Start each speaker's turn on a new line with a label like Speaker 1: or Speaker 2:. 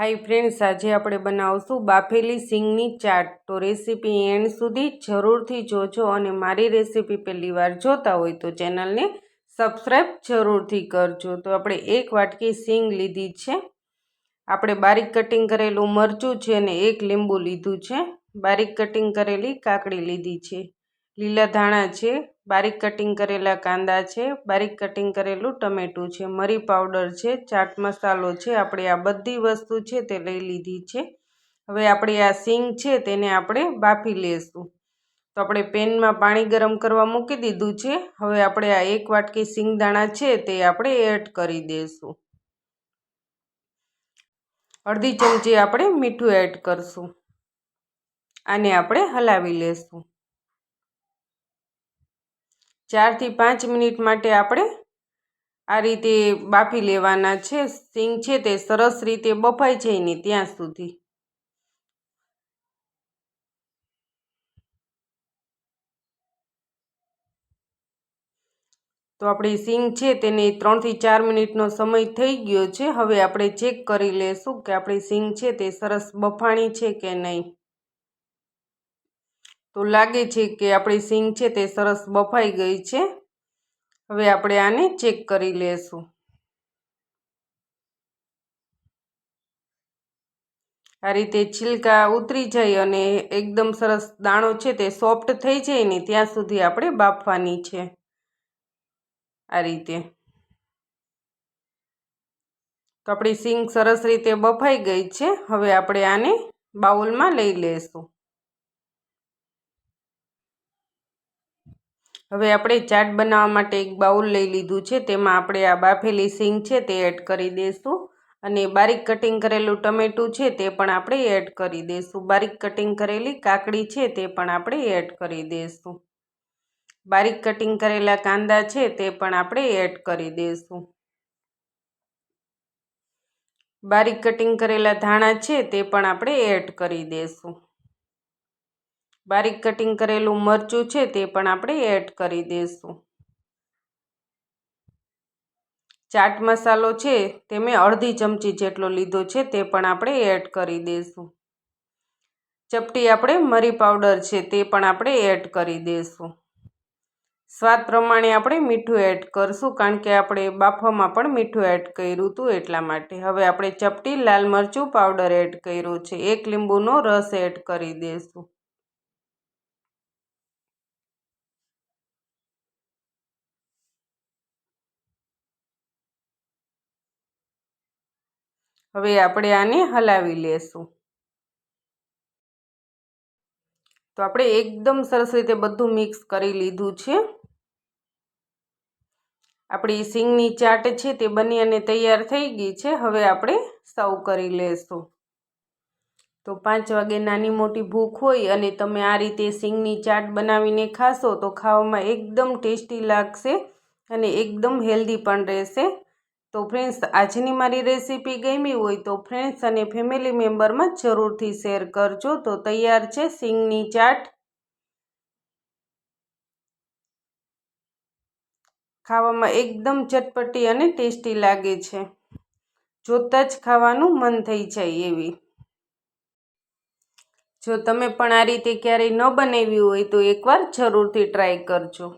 Speaker 1: Hi friends, આજે આપણે બનાવશું બાફેલી સિંગની ચાટ. તો રેસીપી એન્ડ સુધી જરૂરથી જોજો અને મારી રેસીપી પહેલી વાર જોતા હોય તો ચેનલને સબસ્ક્રાઈબ જરૂરથી કરજો. તો આપણે એક વાટકી સિંગ લીધી છે. આપણે બારીક કટિંગ કરેલું મરચું છે અને એક લીંબુ લીધું છે. બારીક કટિંગ કરેલી કાકડી લીધી છે. લીલા ધાણા છે, બારીક કટિંગ કરેલા કાંદા છે, બારીક કટિંગ કરેલું ટમેટું છે, મરી પાવડર છે, ચાટ મસાલો છે, આપણે આ બધી વસ્તુ છે તે લઈ લીધી છે. હવે આપણે આ સિંગ છે તેને આપણે બાફી લેશું. તો આપણે પેનમાં પાણી ગરમ કરવા મૂકી દીધું છે. હવે આપણે આ એક વાટકી સિંગદાણા છે તે આપણે એડ કરી દઈશું અડધી ચમચી આપણે મીઠું એડ કરશું. આને આપણે હલાવી લેશું. ચારથી પાંચ મિનિટ માટે આપણે આ રીતે બાફી લેવાના છે. સિંગ છે તે સરસ રીતે બફાઈ જાય ને ત્યાં સુધી. તો આપણી સિંગ છે તેને ત્રણથી ચાર મિનિટનો સમય થઈ ગયો છે. હવે આપણે ચેક કરી લેશું કે આપણી સિંગ છે તે સરસ બફાણી છે કે નહીં. તો લાગે છે કે આપણી સિંગ છે તે સરસ બફાઈ ગઈ છે. હવે આપણે આને ચેક કરી લેશું. આ રીતે છિલકા ઉતરી જાય અને એકદમ સરસ દાણો છે તે સોફ્ટ થઈ જાય ને ત્યાં સુધી આપણે બાફવાની છે. આ રીતે. તો આપણી સિંગ સરસ રીતે બફાઈ ગઈ છે. હવે આપણે આને બાઉલમાં લઈ લઈશું હવે આપણે ચાટ બનાવવા માટે એક બાઉલ લઈ લીધું છે, તેમાં આપણે આ બાફેલી સિંગ છે તે એડ કરી દઈશું અને બારીક કટિંગ કરેલું ટમેટું છે તે પણ આપણે એડ કરી દઈશું બારીક કટિંગ કરેલી કાકડી છે તે પણ આપણે એડ કરી દઈશું બારીક કટિંગ કરેલા કાંદા છે તે પણ આપણે એડ કરી દઈશું બારીક કટિંગ કરેલા ધાણા છે તે પણ આપણે એડ કરી દઈશું બારીક કટિંગ કરેલું મરચું છે તે પણ આપણે એડ કરી દઈશું ચાટ મસાલો છે તે મેં અડધી ચમચી જેટલો લીધો છે તે પણ આપણે એડ કરી દઈશું ચપટી આપણે મરી પાવડર છે તે પણ આપણે એડ કરી દઈશું સ્વાદ પ્રમાણે આપણે મીઠું એડ કરશું કારણ કે આપણે બાફવામાં પણ મીઠું એડ કર્યું હતું એટલા માટે. હવે આપણે ચપટી લાલ મરચું પાવડર એડ કર્યું છે. એક લીંબુનો રસ એડ કરી દઈશું હવે આપણે આને હલાવી લેશું. તો આપણે એકદમ સરસ રીતે બધું મિક્સ કરી લીધું છે. આપણી સિંગની ચાટ છે તે બની અને તૈયાર થઈ ગઈ છે. હવે આપણે સર્વ કરી લેશું. તો પાંચ વાગે નાની મોટી ભૂખ હોય અને તમે આ રીતે સિંગની ચાટ બનાવીને ખાશો તો ખાવામાં એકદમ ટેસ્ટી લાગશે અને એકદમ હેલ્ધી પણ રહેશે. તો ફ્રેન્ડ્સ આજની મારી રેસીપી ગમી હોય તો ફ્રેન્ડ્સ અને ફેમિલી મેમ્બરમાં જરૂરથી શેર કરજો. તો તૈયાર છે સિંગની ચાટ. ખાવામાં એકદમ ચટપટી અને ટેસ્ટી લાગે છે. જોતાં જ ખાવાનું મન થઈ જાય એવી. જો તમે પણ આ રીતે ક્યારેય ન બનાવી હોય તો એકવાર જરૂરથી ટ્રાય કરજો.